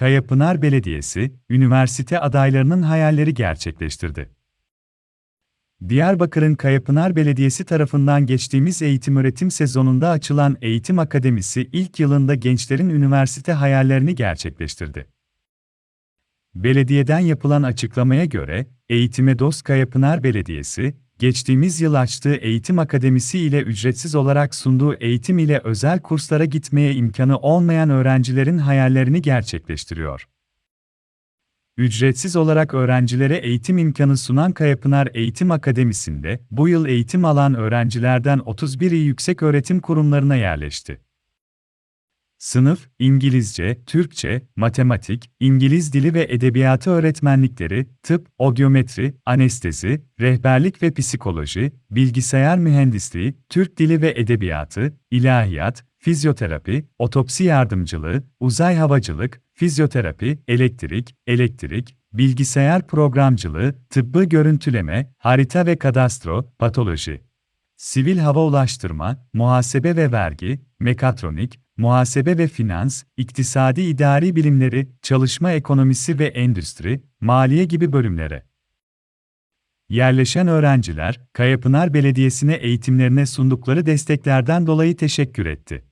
Kayapınar Belediyesi, üniversite adaylarının hayalleri gerçekleştirdi. Diyarbakır'ın Kayapınar Belediyesi tarafından geçtiğimiz eğitim-öğretim sezonunda açılan Eğitim Akademisi ilk yılında gençlerin üniversite hayallerini gerçekleştirdi. Belediyeden yapılan açıklamaya göre, Eğitime Dost Kayapınar Belediyesi, geçtiğimiz yıl açtığı Eğitim Akademisi ile ücretsiz olarak sunduğu eğitim ile özel kurslara gitmeye imkanı olmayan öğrencilerin hayallerini gerçekleştiriyor. Ücretsiz olarak öğrencilere eğitim imkanı sunan Kayapınar Eğitim Akademisi'nde bu yıl eğitim alan öğrencilerden 31'i yüksek öğretim kurumlarına yerleşti. Sınıf, İngilizce, Türkçe, matematik, İngiliz dili ve edebiyatı öğretmenlikleri, tıp, odyometri, anestezi, rehberlik ve psikoloji, bilgisayar mühendisliği, Türk dili ve edebiyatı, ilahiyat, fizyoterapi, otopsi yardımcılığı, uzay havacılık, fizyoterapi, elektrik, elektrik, bilgisayar programcılığı, tıbbı görüntüleme, harita ve kadastro, patoloji, sivil hava ulaştırma, muhasebe ve vergi, mekatronik, muhasebe ve finans, iktisadi idari bilimleri, çalışma ekonomisi ve endüstri, maliye gibi bölümlere. Yerleşen öğrenciler, Kayapınar Belediyesi'ne eğitimlerine sundukları desteklerden dolayı teşekkür etti.